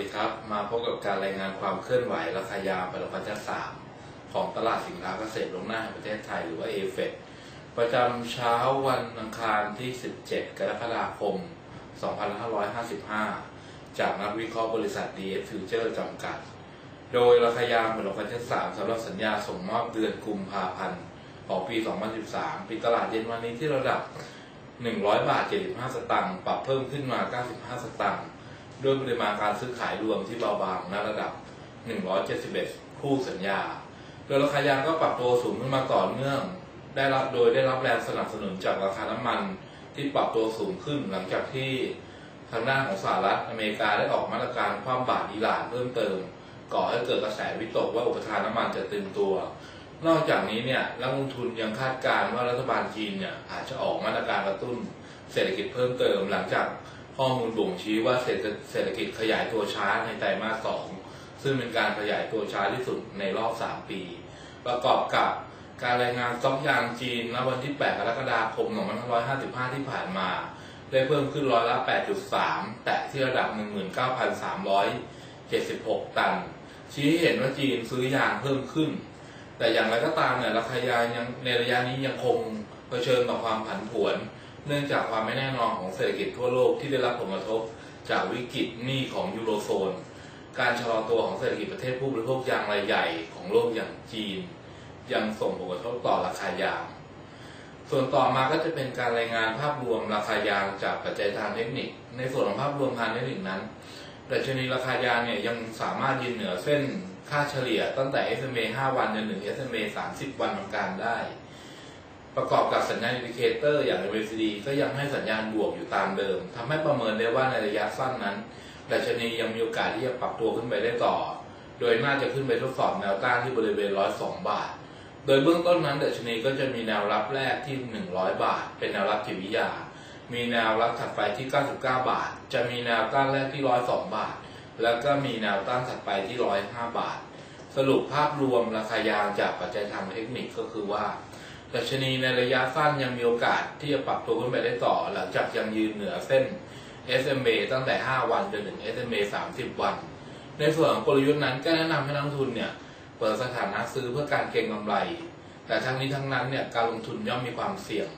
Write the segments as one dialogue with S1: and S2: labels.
S1: ดีครับ มาพบกับการรายงานความเคลื่อนไหวราคายางปรับปัจจัยสามของตลาดสินค้าเกษตรลงหน้าแห่งประเทศไทยหรือว่าเอเฟประจำเช้าวันอังคารที่ 17 กรกฎาคม 2555 จากนักวิเคราะห์บริษัท DF Future จำกัด โดยราคายางปรับปัจจัยสามสำหรับสัญญาส่งมอบเดือนกุมภาพันธ์ของปี 2013 ปิดตลาดเย็นวันนี้ที่ระดับ 100 บาท 75 สตางค์ ปรับเพิ่มขึ้นมา 95 สตางค์ ด้วยปริมาณการซื้อขายรวมที่เบาบางในระดับ 171 คู่สัญญา โดยราคายางก็ปรับตัวสูงขึ้นมาต่อเนื่อง ได้รับโดยได้รับแรงสนับสนุนจากราคาน้ำมันที่ปรับตัวสูงขึ้นหลังจากที่ทางด้านของสหรัฐอเมริกาได้ออกมาตรการคว่ำบาตรอิหร่านเพิ่มเติม ก่อให้เกิดกระแสวิตกว่าอุปทานน้ำมันจะตึงตัว นอกจากนี้เนี่ยนักลงทุนยังคาดการณ์ว่ารัฐบาลจีนเนี่ยอาจจะออกมาตรการกระตุ้นเศรษฐกิจเพิ่มเติมหลังจาก ข้อมูลบ่งชี้ว่าเศรษฐกิจขยายตัวช้าในไตรมาสสองซึ่งเป็นการขยายตัวช้าที่สุดในรอบ 3 ปี ประกอบกับการรายงานซ็อกยางจีนณวันที่ 8 กรกฎาคม 2555 ที่ผ่านมา ได้เพิ่มขึ้นร้อยละ 8.3 แตะที่ระดับ 19,376 ตัน ชี้ให้เห็นว่าจีนซื้อยางเพิ่มขึ้น แต่อย่างไรก็ตามเนี่ยราคายางยังในระยะนี้ยังคงเผชิญกับความผันผวน เนื่องจากความไม่แน่นอนของเศรษฐกิจทั่วโลกที่ได้รับผลกระทบจากวิกฤตหนี้ของยูโรโซน การชะลอตัวของเศรษฐกิจประเทศผู้บริโภคยางรายใหญ่ของโลกอย่างจีน ยังส่งผลกระทบต่อราคายาง ส่วนต่อมาก็จะเป็นการรายงานภาพรวมราคายางจากปัจจัยทางเทคนิค ในส่วนของภาพรวมทางเทคนิคนั้นดัชนีราคายางเนี่ยยังสามารถยืนเหนือเส้นค่าเฉลี่ยตั้งแต่ SMA 5 วันจนถึง SMA 30 วันทำการได้ ประกอบกับสัญญาณอินดิเคเตอร์อย่าง MACD ก็ยังให้สัญญาณบวกอยู่ตามเดิมทำให้ประเมินได้ว่าในระยะสั้นนั้นดัชนียังมีโอกาสที่จะปรับตัวขึ้นไปได้ต่อ โดยน่าจะขึ้นไปทดสอบแนวต้านที่บริเวณ 102 บาท โดยเบื้องต้นนั้นดัชนีก็จะมีแนวรับแรกที่ 100 บาท เป็นแนวรับจิตวิทยา มีแนวรับถัดไปที่ 99 บาท จะมีแนวต้านแรกที่ 102 บาท แล้วก็มีแนวต้านถัดไปที่ 105 บาท สรุปภาพรวมราคายางจากปัจจัยทางเทคนิคก็คือว่า ดัชนีในระยะสั้นยังมีโอกาสที่จะปรับตัวขึ้นไปได้ต่อ หลังจากยังยืนเหนือเส้น SMA ตั้งแต่ 5 วันจนถึง SMA 30 วัน ในส่วนของกลยุทธ์นั้นก็แนะนำให้นักลงทุนเนี่ยเปิดสถานะซื้อเพื่อการเก็งกำไร แต่ทั้งนี้ทั้งนั้นเนี่ยการลงทุนย่อมมีความเสี่ยง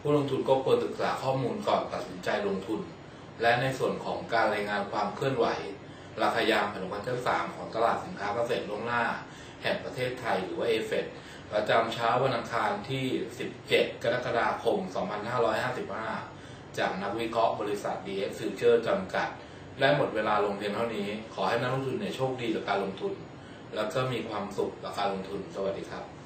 S1: ผู้ลงทุนก็ควรศึกษาข้อมูลก่อนตัดสินใจลงทุน และในส่วนของการรายงานความเคลื่อนไหว ราคายางผลิตภัณฑ์ชั้นสามของตลาดสินค้าเกษตรล่วงหน้า แห่งประเทศไทยหรือว่าเอเฟ ประจำเช้าวันอังคารที่ 17 กรกฎาคม 2555 จากนักวิเคราะห์บริษัท DX Future จำกัด และหมดเวลาลงเพียงเท่านี้ ขอให้นักลงทุนเนี่ยโชคดีกับการลงทุน แล้วก็มีความสุขกับการลงทุน สวัสดีครับ